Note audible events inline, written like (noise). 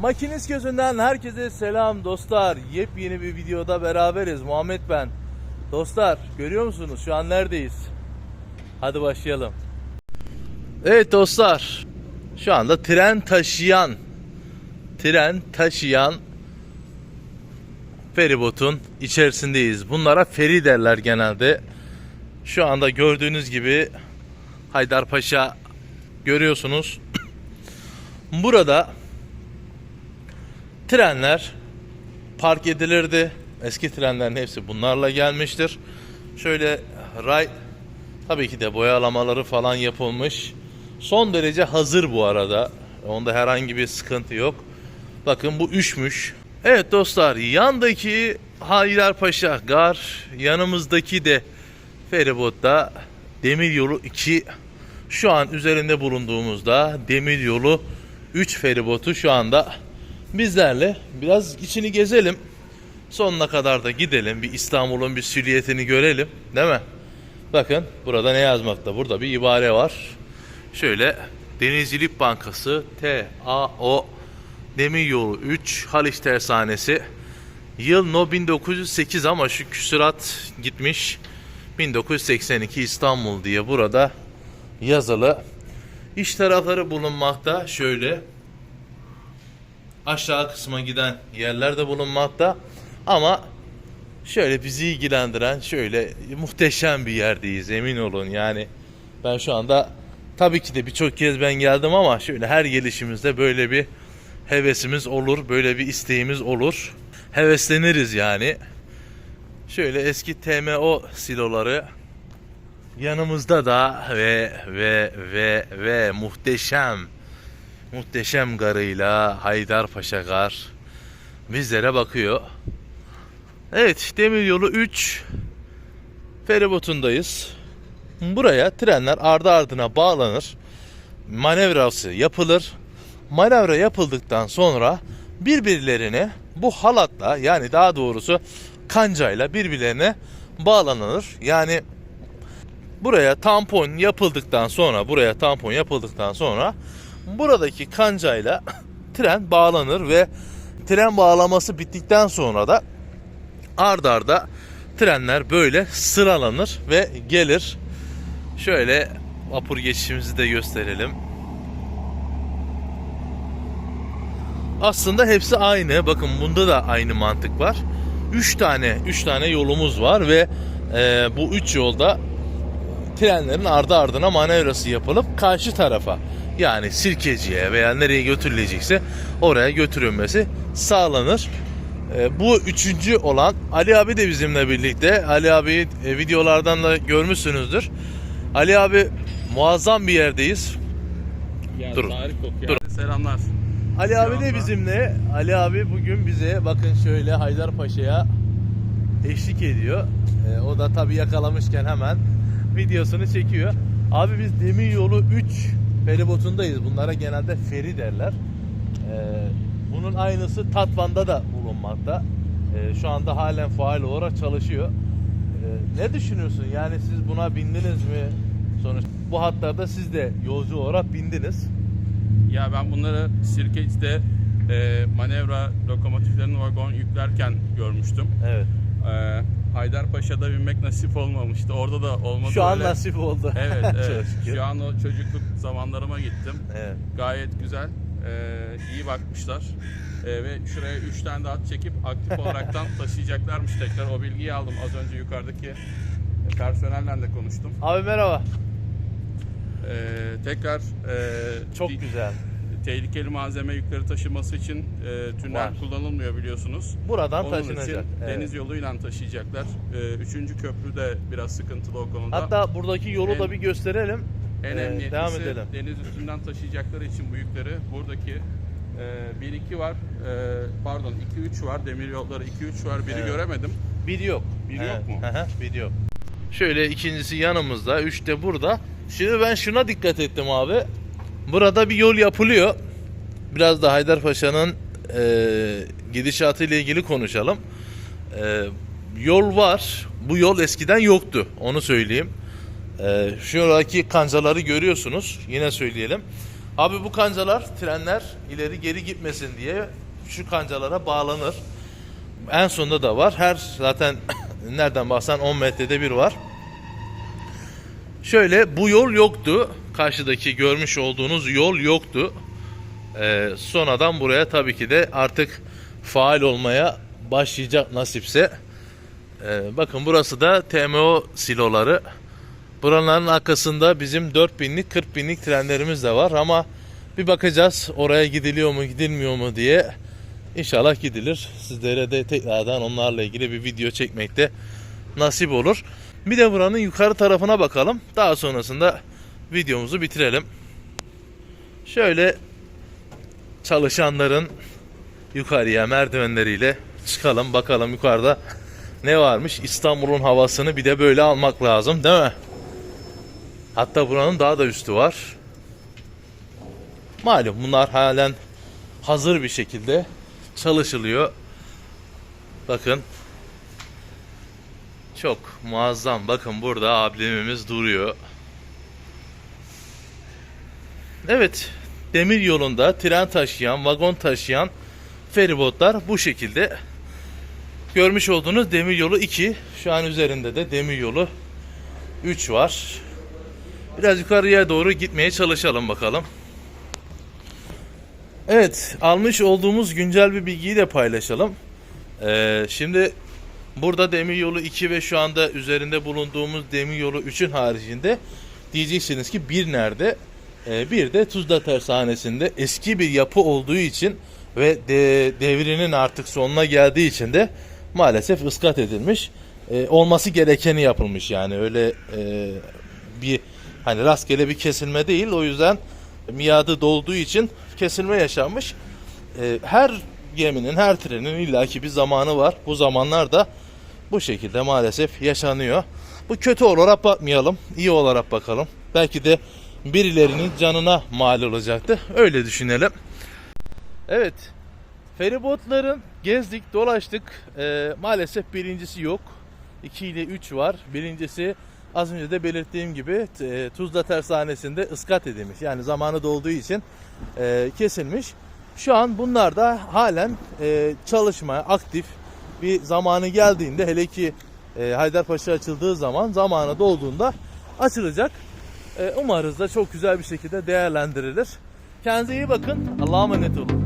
Makinist gözünden herkese selam dostlar. Yepyeni bir videoda beraberiz. Muhammed ben. Dostlar görüyor musunuz şu an neredeyiz? Hadi başlayalım. Evet dostlar. Şu anda tren taşıyan tren taşıyan feribotun içerisindeyiz. Bunlara feri derler genelde. Şu anda gördüğünüz gibi Haydarpaşa görüyorsunuz. (clears throat) Burada trenler park edilirdi. Eski trenlerin hepsi bunlarla gelmiştir. Şöyle ray tabii ki de boyalamaları falan yapılmış. Son derece hazır bu arada. Onda herhangi bir sıkıntı yok. Bakın bu üşmüş. Evet dostlar yandaki Haydarpaşa gar yanımızdaki de feribotta Demiryolu 2 şu an üzerinde bulunduğumuzda Demiryolu 3 feribotu şu anda bizlerle biraz içini gezelim. Sonuna kadar da gidelim. Bir İstanbul'un bir silüetini görelim. Değil mi? Bakın burada ne yazmakta? Burada bir ibare var. Şöyle Denizcilik Bankası TAO Demiryolu 3 Haliç Tersanesi Yıl no 1908 ama şu küsurat gitmiş. 1982 İstanbul diye burada yazılı. İş tarafları bulunmakta. Şöyle aşağı kısma giden yerler de bulunmakta. Ama şöyle bizi ilgilendiren şöyle muhteşem bir yerdeyiz emin olun. Yani ben şu anda tabii ki de birçok kez ben geldim ama şöyle her gelişimizde böyle bir hevesimiz olur. Böyle bir isteğimiz olur. Hevesleniriz yani. Şöyle eski TMO siloları yanımızda da ve ve ve ve muhteşem muhteşem garıyla Haydarpaşa gar bizlere bakıyor. Evet Demiryolu 3 feribotundayız. Buraya trenler ardı ardına bağlanır. Manevrası yapılır. Manevra yapıldıktan sonra birbirlerine bu halatla yani daha doğrusu kancayla birbirlerine bağlanılır. Yani buraya tampon yapıldıktan sonra buraya tampon yapıldıktan sonra buradaki kancayla (coughs) tren bağlanır ve tren bağlaması bittikten sonra da ard arda trenler böyle sıralanır ve gelir. Şöyle vapur geçişimizi de gösterelim. Aslında hepsi aynı. Bakın bunda da aynı mantık var. 3 tane 3 tane yolumuz var ve e, bu 3 yolda trenlerin ardı ardına manevrası yapılıp karşı tarafa yani Sirkeci'ye veya nereye götürülecekse oraya götürülmesi sağlanır. E, bu üçüncü olan Ali abi de bizimle birlikte. Ali abi e, videolardan da görmüşsünüzdür. Ali abi muazzam bir yerdeyiz. Ya Dur, tarih kokuyor. dur. Selamlar. Ali abi de bizimle. Ali abi bugün bize bakın şöyle Haydarpaşa'ya eşlik ediyor. Ee, o da tabii yakalamışken hemen videosunu çekiyor. Abi biz Demiryolu 3 feribotundayız. Bunlara genelde feri derler. Ee, bunun aynısı Tatvan'da da bulunmakta. Ee, şu anda halen faal olarak çalışıyor. Ee, ne düşünüyorsun? Yani siz buna bindiniz mi? Sonuç bu hatlarda siz de yolcu olarak bindiniz. Ya ben bunları Sirkeci'de e, manevra lokomotiflerini vagon yüklerken görmüştüm. Evet. E, Haydarpaşa'da binmek nasip olmamıştı. Orada da olmadı. Şu an öyle. nasip oldu. Evet, (laughs) evet. Şu an o çocukluk zamanlarıma gittim. Evet. Gayet güzel. E, iyi bakmışlar. E, ve şuraya 3 tane at çekip aktif olaraktan (laughs) taşıyacaklarmış tekrar. O bilgiyi aldım. Az önce yukarıdaki personelle de konuştum. Abi merhaba. E, tekrar e, Çok bir- güzel. Tehlikeli malzeme yükleri taşıması için e, tünel Var. kullanılmıyor biliyorsunuz. Buradan Onun taşınacak. için Evet. deniz yoluyla taşıyacaklar. E, üçüncü köprü de biraz sıkıntılı o konuda. Hatta buradaki yolu da En- bir gösterelim. en Ee, emniyetlisi devam edelim. deniz üstünden taşıyacakları için bu yükleri buradaki e, 1-2 var, e, pardon 2-3 var, demir yolları 2-3 var, biri Evet. göremedim. Bir yok. Bir yok mu? Hı hı, bir yok. Şöyle ikincisi yanımızda, üç de burada. Şimdi ben şuna dikkat ettim abi. Burada bir yol yapılıyor. Biraz da Haydarpaşa'nın e, gidişatı ile ilgili konuşalım. E, yol var. Bu yol eskiden yoktu. Onu söyleyeyim. E, şuradaki kancaları görüyorsunuz. Yine söyleyelim. Abi bu kancalar trenler ileri geri gitmesin diye şu kancalara bağlanır. En sonunda da var. Her zaten (coughs) nereden baksan 10 metrede bir var. Şöyle bu yol yoktu. Karşıdaki görmüş olduğunuz yol yoktu. Ee, sonradan buraya tabii ki de artık faal olmaya başlayacak nasipse. Ee, bakın burası da TMO siloları. Buranın arkasında bizim 4000'lik 40 binlik trenlerimiz de var ama bir bakacağız oraya gidiliyor mu gidilmiyor mu diye. İnşallah gidilir. Sizlere de tekrardan onlarla ilgili bir video çekmekte nasip olur. Bir de buranın yukarı tarafına bakalım. Daha sonrasında videomuzu bitirelim. Şöyle çalışanların yukarıya merdivenleriyle çıkalım bakalım yukarıda ne varmış. İstanbul'un havasını bir de böyle almak lazım değil mi? Hatta buranın daha da üstü var. Malum bunlar halen hazır bir şekilde çalışılıyor. Bakın. Çok muazzam. Bakın burada ablemimiz duruyor. Evet. Demir yolunda tren taşıyan, vagon taşıyan feribotlar bu şekilde. Görmüş olduğunuz demir yolu 2. Şu an üzerinde de demir yolu 3 var. Biraz yukarıya doğru gitmeye çalışalım bakalım. Evet, almış olduğumuz güncel bir bilgiyi de paylaşalım. Ee, şimdi burada demiryolu 2 ve şu anda üzerinde bulunduğumuz demiryolu 3'ün haricinde diyeceksiniz ki bir nerede? Ee, bir de Tuzla Tersanesi'nde eski bir yapı olduğu için ve de, devrinin artık sonuna geldiği için de maalesef ıskat edilmiş. Ee, olması gerekeni yapılmış yani öyle e, bir hani rastgele bir kesilme değil o yüzden miadı dolduğu için kesilme yaşanmış. Ee, her geminin, her trenin illaki bir zamanı var. Bu zamanlar da bu şekilde maalesef yaşanıyor. Bu kötü olarak bakmayalım, iyi olarak bakalım. Belki de birilerinin canına mal olacaktı. Öyle düşünelim. Evet, feribotların gezdik, dolaştık. Ee, maalesef birincisi yok. 2 ile 3 var. Birincisi az önce de belirttiğim gibi e, Tuzla Tersanesi'nde ıskat edilmiş. Yani zamanı dolduğu için e, kesilmiş. Şu an bunlar da halen e, çalışmaya aktif bir zamanı geldiğinde hele ki e, Haydarpaşa açıldığı zaman zamanı dolduğunda açılacak. E, umarız da çok güzel bir şekilde değerlendirilir. Kendinize iyi bakın. Allah'a emanet olun.